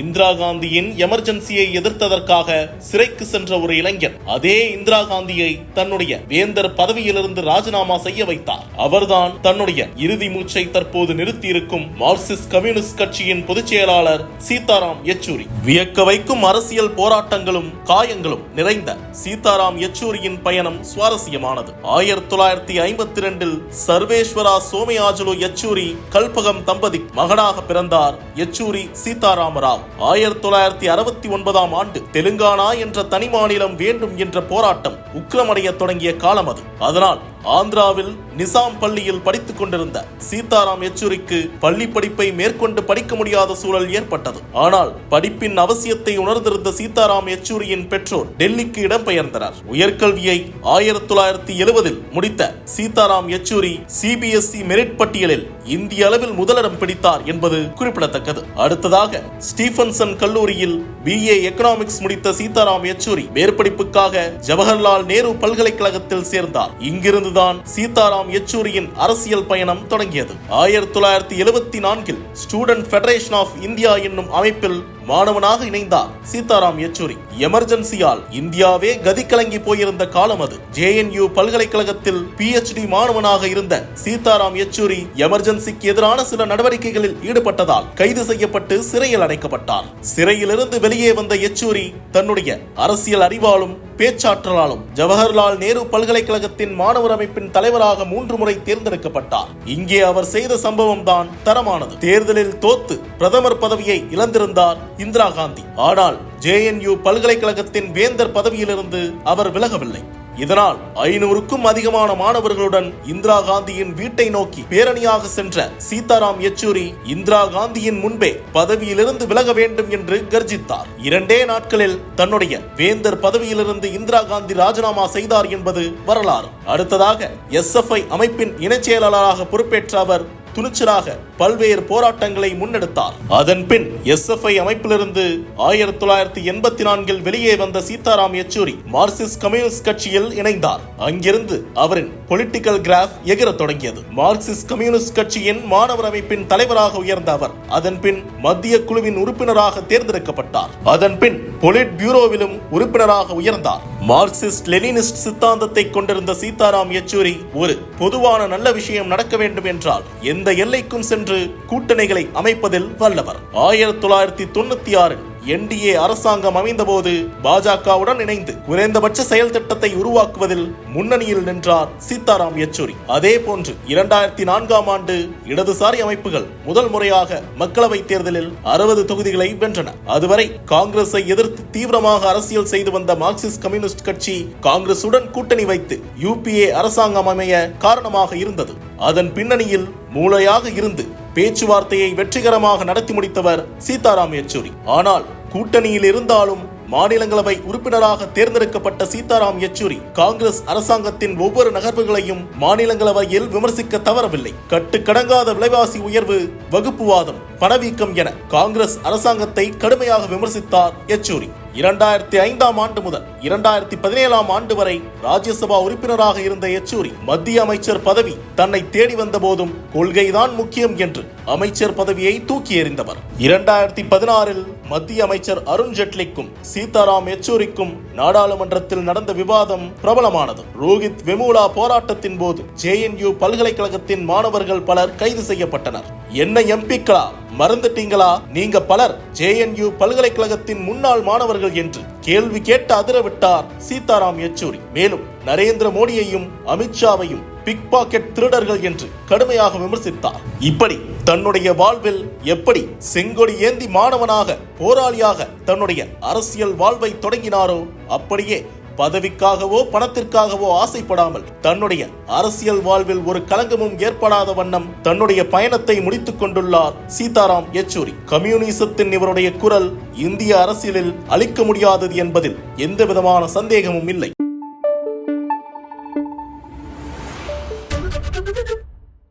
இந்திரா காந்தியின் எமர்ஜென்சியை எதிர்த்ததற்காக சிறைக்கு சென்ற ஒரு இளைஞர். அதே இந்திரா காந்தியை தன்னுடைய வேந்தர் பதவியிலிருந்து ராஜினாமா செய்ய வைத்தார். அவர்தான் தன்னுடைய இறுதி மூச்சை தற்போது நிறுத்தியிருக்கும் மார்க்சிஸ்ட் கம்யூனிஸ்ட் கட்சியின் பொதுச் செயலாளர் சீதாராம் யெச்சூரி. வியக்க வைக்கும் அரசியல் போராட்டங்களும் காயங்களும் நிறைந்த சீதாராம் யெச்சூரியின் பயணம் சுவாரஸ்யமானது. ஆயிரத்தி தொள்ளாயிரத்தி ஐம்பத்தி ரெண்டில் சர்வேஸ்வரா சோமயாஜுலு யெச்சூரி கல்பகம் தம்பதி மகனாக பிறந்தார் யெச்சூரி சீதாராம ராவ். ஆயிரத்தி தொள்ளாயிரத்தி அறுபத்தி ஒன்பதாம் ஆண்டு தெலுங்கானா என்ற தனி மாநிலம் வேண்டும் என்ற போராட்டம் உக்கிரமடைய தொடங்கிய காலம் அது. அதனால் ஆந்திராவில் நிசாம் பள்ளியில் படித்துக் கொண்டிருந்த சீதாராம் யெச்சூரிக்கு பள்ளி படிப்பை மேற்கொண்டு படிக்க முடியாத சூழல் ஏற்பட்டது. ஆனால் படிப்பின் அவசியத்தை உணர்ந்திருந்த சீதாராம் யெச்சூரியின் பெற்றோர் டெல்லிக்கு இடம்பெயர்ந்தனர். உயர்கல்வியை ஆயிரத்தி தொள்ளாயிரத்தி எழுபதில் முடித்த சீதாராம் யெச்சூரி சிபிஎஸ்இ மெரிட் பட்டியலில் இந்திய அளவில் முதலிடம் பிடித்தார் என்பது குறிப்பிடத்தக்கது. அடுத்ததாக ஸ்டீபன்சன் கல்லூரியில் பிஏ எக்கனாமிக்ஸ் முடித்த சீதாராம் யெச்சூரி மேற்படிப்புக்காக ஜவஹர்லால் நேரு பல்கலைக்கழகத்தில் சேர்ந்தார். இங்கிருந்து இங்கிருந்துதான் சீதாராம் யெச்சூரியின் அரசியல் பயணம் தொடங்கியது. ஆயிரத்தி தொள்ளாயிரத்தி எழுபத்தி நான்கில் ஸ்டூடெண்ட் ஃபெடரேஷன் ஆஃப் இந்தியா என்னும் அமைப்பில் மாணவனாக இணைந்தார். சீதாராம் யெச்சூரி. எமர்ஜென்சியால் இந்தியாவே கதி கலங்கி போயிருந்த காலம் அது. ஜேஎன்யூ பல்கலைக்கழகத்தில் பிஹெச்டி மாணவனாக இருந்த சீதாராம் யெச்சூரி எமர்ஜென்சிக்கு எதிரான சில நடவடிக்கைகளில் ஈடுபட்டதால் கைது செய்யப்பட்டு சிறையில் அடைக்கப்பட்டார். சிறையிலிருந்து வெளியே வந்த யெச்சூரி தன்னுடைய அரசியல் அறிவாலும் பேச்சாற்றலாலும் ஜவஹர்லால் நேரு பல்கலைக்கழகத்தின் மாணவர் அமைப்பின் தலைவராக மூன்று முறை தேர்ந்தெடுக்கப்பட்டார். இங்கே அவர் செய்த சம்பவம் தான் தரமானது. தேர்தலில் தோத்து பிரதமர் பதவியை இழந்திருந்தார். இந்திரா காந்தி. ஆனால் ஜேஎன்யூ பல்கலைக்கழகத்தின் வேந்தர் பதவியிலிருந்து அவர் விலகவில்லை. இதனால் ஐநூறுக்கும் அதிகமான மாணவர்களுடன் இந்திரா காந்தியின் வீட்டை நோக்கி பேரணியாக சென்ற சீதாராம் யெச்சூரி இந்திரா காந்தியின் முன்பே பதவியிலிருந்து விலக வேண்டும் என்று கர்ஜித்தார். இரண்டே நாட்களில் தன்னுடைய வேந்தர் பதவியிலிருந்து இந்திரா காந்தி ராஜினாமா செய்தார் என்பது வரலாறு. அடுத்ததாக எஸ்எஃப்ஐ அமைப்பின் இணைச் செயலாளராக பொறுப்பேற்ற அவர் துணிச்சலாக பல்வேறு போராட்டங்களை முன்னெடுத்தார். அதன் பின் எஸ்எஃப்ஐ அமைப்பிலிருந்து ஆயிரத்தி தொள்ளாயிரத்தி எண்பத்தி நான்கில் வெளியே வந்த சீதாராம் யெச்சூரி மார்க்சிஸ்ட் கம்யூனிஸ்ட் கட்சியில் இணைந்தார். அங்கிருந்து அவரின் பொலிட்டிக்கல் கிராஃப் எகிரத் தொடங்கியது. மார்க்சிஸ்ட் கம்யூனிஸ்ட் கட்சியின் மாணவர் அமைப்பின் தலைவராக உயர்ந்த அவர் அதன் பின் மத்திய குழுவின் உறுப்பினராக தேர்ந்தெடுக்கப்பட்டார். அதன் பின் பொலிட் பியூரோவிலும் உறுப்பினராக உயர்ந்தார். மார்க்சிஸ்ட் லெனினிஸ்ட் சித்தாந்தத்தை கொண்டிருந்த சீதாராம் யெச்சூரி ஒரு பொதுவான நல்ல விஷயம் நடக்க வேண்டும் என்றால் எந்த எல்லைக்கும் சென்று கூட்டணிகளை அமைப்பதில் வல்லவர். ஆயிரத்தி தொள்ளாயிரத்தி தொண்ணூத்தி ஆறில் என்டிஏ அரசாங்கம் அமைந்தபோது பாஜகவுடன் இணைந்து குறைந்தபட்ச செயல் திட்டத்தை உருவாக்குவதில் முன்னணியில் நின்றார் சீதாராம் யெச்சூரி. அதே போன்று இரண்டாயிரத்தி நான்காம் ஆண்டு இடதுசாரி அமைப்புகள் முதல் முறையாக மக்களவைத் தேர்தலில் அறுபது தொகுதிகளை வென்றன. அதுவரை காங்கிரஸை எதிர்த்து தீவிரமாக அரசியல் செய்து வந்த மார்க்சிஸ்ட் கம்யூனிஸ்ட் கட்சி காங்கிரசுடன் கூட்டணி வைத்து யூபிஏ அரசாங்கம் அமைய காரணமாக இருந்தது. அதன் பின்னணியில் மூளையாக இருந்து பேச்சுவார்த்தையை வெற்றிகரமாக நடத்தி முடித்தவர் சீதாராம் யெச்சூரி. ஆனால் கூட்டணியில் இருந்தாலும் மாநிலங்களவை உறுப்பினராக தேர்ந்தெடுக்கப்பட்ட சீதாராம் யெச்சூரி காங்கிரஸ் அரசாங்கத்தின் ஒவ்வொரு நகர்வுகளையும் மாநிலங்களவையில் விமர்சிக்க தவறவில்லை. கட்டுக்கடங்காத விலைவாசி உயர்வு வகுப்புவாதம் பணவீக்கம் என காங்கிரஸ் அரசாங்கத்தை கடுமையாக விமர்சித்தார் யெச்சூரி. இரண்டாயிரத்தி ஐந்தாம் ஆண்டு முதல் இரண்டாயிரத்தி பதினேழாம் ஆண்டு வரை ராஜ்யசபா உறுப்பினராக இருந்த யெச்சூரி மத்திய அமைச்சர் பதவி தன்னை தேடி வந்த போதும் கொள்கைதான் முக்கியம் என்று அமைச்சர் பதவியை தூக்கி எறிந்தவர். இரண்டாயிரத்தி பதினாறில் மத்திய அமைச்சர் அருண் ஜெட்லிக்கும் சீதாராம் யெச்சூரிக்கும் நாடாளுமன்றத்தில் நடந்த விவாதம் பிரபலமானது. ரோஹித் வெமுலா போராட்டத்தின் போது ஜேஎன்யூ பல்கலைக்கழகத்தின் மாணவர்கள் பலர் கைது செய்யப்பட்டனர். என்ன எம்பிக்களா? மறந்துட்டீங்களா? நீங்க பலர் ஜேஎன்யூ பல்கலைக்கழகத்தின் முன்னாள் மாணவர்கள் என்று கேள்வி கேட்டு அதிரவிட்டார் சீதாராம் யெச்சூரி. மேலும் நரேந்திர மோடியையும் அமித்ஷாவையும் பிக் பாக்கெட் திருடர்கள் என்று கடுமையாக விமர்சித்தார். இப்படி தன்னுடைய வாழ்வில் எப்படி செங்கொடி ஏந்தி மாணவனாக போராளியாக தன்னுடைய அரசியல் வாழ்வை தொடங்கினாரோ அப்படியே பதவிக்காகவோ பணத்திற்காகவோ ஆசைப்படாமல் தன்னுடைய அரசியல் வாழ்வில் ஒரு களங்கமும் ஏற்படாத வண்ணம் தன்னுடைய பயணத்தை முடித்துக் கொண்டுள்ளார் சீதாராம் யெச்சூரி. கம்யூனிசத்தின் இவருடைய குரல் இந்திய அரசியலில் அளிக்க முடியாதது என்பதில் எந்த விதமான சந்தேகமும் இல்லை.